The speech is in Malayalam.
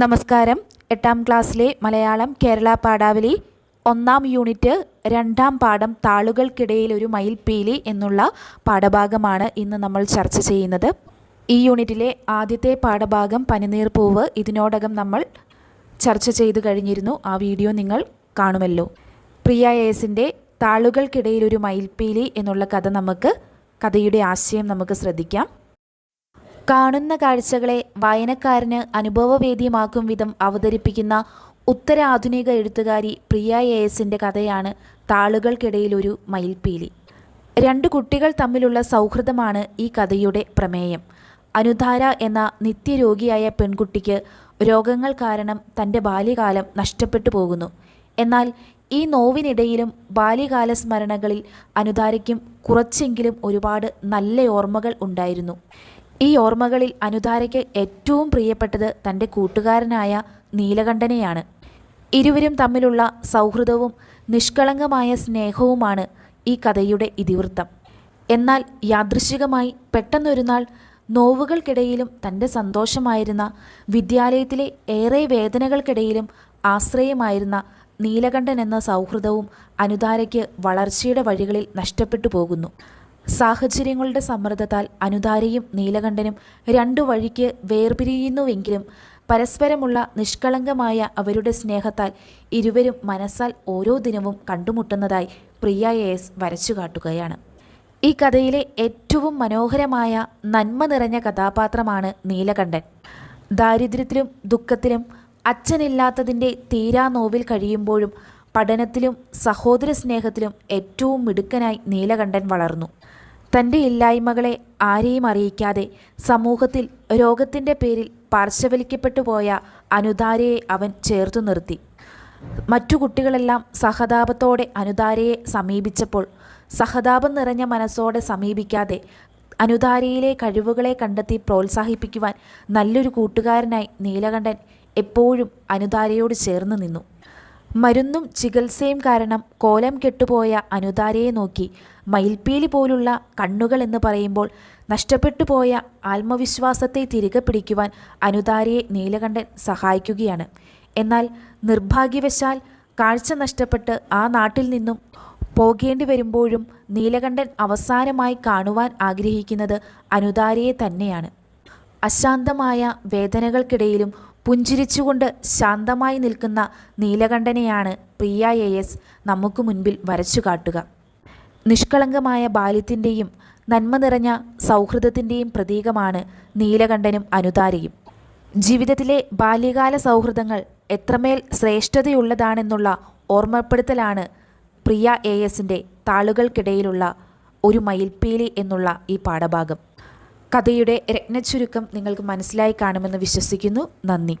നമസ്കാരം. എട്ടാം ക്ലാസ്സിലെ മലയാളം കേരള പാഠാവലി ഒന്നാം യൂണിറ്റ് രണ്ടാം പാഠം താളുകൾക്കിടയിൽ ഒരു മയിൽപ്പീലി എന്നുള്ള പാഠഭാഗമാണ് ഇന്ന് നമ്മൾ ചർച്ച ചെയ്യുന്നത്. ഈ യൂണിറ്റിലെ ആദ്യത്തെ പാഠഭാഗം പനിനീർ പൂവ് ഇതിനോടകം നമ്മൾ ചർച്ച ചെയ്തു കഴിഞ്ഞിരുന്നു. ആ വീഡിയോ നിങ്ങൾ കാണുമല്ലോ. പ്രിയ എസിന്റെ താളുകൾക്കിടയിൽ ഒരു മയിൽപ്പീലി എന്നുള്ള കഥ നമുക്ക് കഥയുടെ ആശയം നമുക്ക് ശ്രദ്ധിക്കാം. കാണുന്ന കാഴ്ചകളെ വായനക്കാരന് അനുഭവവേദ്യമാക്കും വിധം അവതരിപ്പിക്കുന്ന ഉത്തരാധുനിക എഴുത്തുകാരി പ്രിയ എ എസിന്റെ കഥയാണ് താളുകൾക്കിടയിലൊരു മയിൽപ്പീലി. രണ്ട് കുട്ടികൾ തമ്മിലുള്ള സൗഹൃദമാണ് ഈ കഥയുടെ പ്രമേയം. അനുധാര എന്ന നിത്യരോഗിയായ പെൺകുട്ടിക്ക് രോഗങ്ങൾ കാരണം തന്റെ ബാല്യകാലം നഷ്ടപ്പെട്ടു പോകുന്നു. എന്നാൽ ഈ നോവിനിടയിലും ബാല്യകാല സ്മരണകളിൽ അനുധാരയ്ക്കും കുറച്ചെങ്കിലും ഒരുപാട് നല്ല ഓർമ്മകൾ ഉണ്ടായിരുന്നു. ഈ ഓർമ്മകളിൽ അനുധാരയ്ക്ക് ഏറ്റവും പ്രിയപ്പെട്ടത് തന്റെ കൂട്ടുകാരനായ നീലകണ്ഠനെയാണ്. ഇരുവരും തമ്മിലുള്ള സൗഹൃദവും നിഷ്കളങ്കമായ സ്നേഹവുമാണ് ഈ കഥയുടെ ഇതിവൃത്തം. എന്നാൽ യാദൃശികമായി പെട്ടെന്നൊരു നാൾ നോവുകൾക്കിടയിലും തന്റെ സന്തോഷമായിരുന്ന വിദ്യാലയത്തിലെ ഏറെ വേദനകൾക്കിടയിലും ആശ്രയമായിരുന്ന നീലകണ്ഠൻ എന്ന സൗഹൃദവും അനുധാരയ്ക്ക് വളർച്ചയുടെ വഴികളിൽ നഷ്ടപ്പെട്ടു പോകുന്നു. സാഹചര്യങ്ങളുടെ സമ്മർദ്ദത്താൽ അനുധാരയും നീലകണ്ഠനും രണ്ടു വഴിക്ക് വേർപിരിയുന്നുവെങ്കിലും പരസ്പരമുള്ള നിഷ്കളങ്കമായ അവരുടെ സ്നേഹത്താൽ ഇരുവരും മനസ്സാൽ ഓരോ ദിനവും കണ്ടുമുട്ടുന്നതായി പ്രിയ എസ് വരച്ചു കാട്ടുകയാണ്. ഈ കഥയിലെ ഏറ്റവും മനോഹരമായ നന്മ നിറഞ്ഞ കഥാപാത്രമാണ് നീലകണ്ഠൻ. ദാരിദ്ര്യത്തിലും ദുഃഖത്തിലും അച്ഛനില്ലാത്തതിന്റെ തീരാ നോവിൽ കഴിയുമ്പോഴും പഠനത്തിലും സഹോദര സ്നേഹത്തിലും ഏറ്റവും മിടുക്കനായി നീലകണ്ഠൻ വളർന്നു. തന്റെ ഇല്ലായ്മകളെ ആരെയും അറിയിക്കാതെ സമൂഹത്തിൽ രോഗത്തിന്റെ പേരിൽ പാർശ്വവലിക്കപ്പെട്ടു പോയ അനുദാരയെ അവൻ ചേർത്തു നിർത്തി. മറ്റു കുട്ടികളെല്ലാം സഹതാപത്തോടെ അനുദാരയെ സമീപിച്ചപ്പോൾ സഹതാപം നിറഞ്ഞ മനസ്സോടെ സമീപിക്കാതെ അനുദാരയിലെ കഴിവുകളെ കണ്ടെത്തി പ്രോത്സാഹിപ്പിക്കുവാൻ നല്ലൊരു കൂട്ടുകാരനായി നീലകണ്ഠൻ എപ്പോഴും അനുദാരയോട് ചേർന്ന് നിന്നു. മരുന്നും ചികിത്സയും കാരണം കോലം കെട്ടുപോയ അനുദാരയെ നോക്കി മയിൽപ്പീലി പോലുള്ള കണ്ണുകൾ എന്ന് പറയുമ്പോൾ നഷ്ടപ്പെട്ടു പോയ ആത്മവിശ്വാസത്തെ തിരികെ പിടിക്കുവാൻ അനുദാരയെ നീലകണ്ഠൻ സഹായിക്കുകയാണ്. എന്നാൽ നിർഭാഗ്യവശാൽ കാഴ്ച നഷ്ടപ്പെട്ട് ആ നാട്ടിൽ നിന്നും പോകേണ്ടി വരുമ്പോഴും നീലകണ്ഠൻ അവസാനമായി കാണുവാൻ ആഗ്രഹിക്കുന്നത് അനുദാരയെ തന്നെയാണ്. അശാന്തമായ വേദനകൾക്കിടയിലും പുഞ്ചിരിച്ചുകൊണ്ട് ശാന്തമായി നിൽക്കുന്ന നീലകണ്ഠനെയാണ് പ്രിയ എ എസ് നമുക്ക് മുൻപിൽ വരച്ചു കാട്ടുക. നിഷ്കളങ്കമായ ബാല്യത്തിന്റെയും നന്മ നിറഞ്ഞ സൗഹൃദത്തിന്റെയും പ്രതീകമാണ് നീലകണ്ഠനും അനുതാരയും. ജീവിതത്തിലെ ബാല്യകാല സൗഹൃദങ്ങൾ എത്രമേൽ ശ്രേഷ്ഠതയുള്ളതാണെന്നുള്ള ഓർമ്മപ്പെടുത്തലാണ് പ്രിയ എ എസിന്റെ താളുകൾക്കിടയിലുള്ള ഒരു മയിൽപ്പീലി എന്നുള്ള ഈ പാഠഭാഗം. കഥയുടെ രത്നച്ചുരുക്കം നിങ്ങൾക്ക് മനസ്സിലായി കാണുമെന്ന് വിശ്വസിക്കുന്നു. നന്ദി.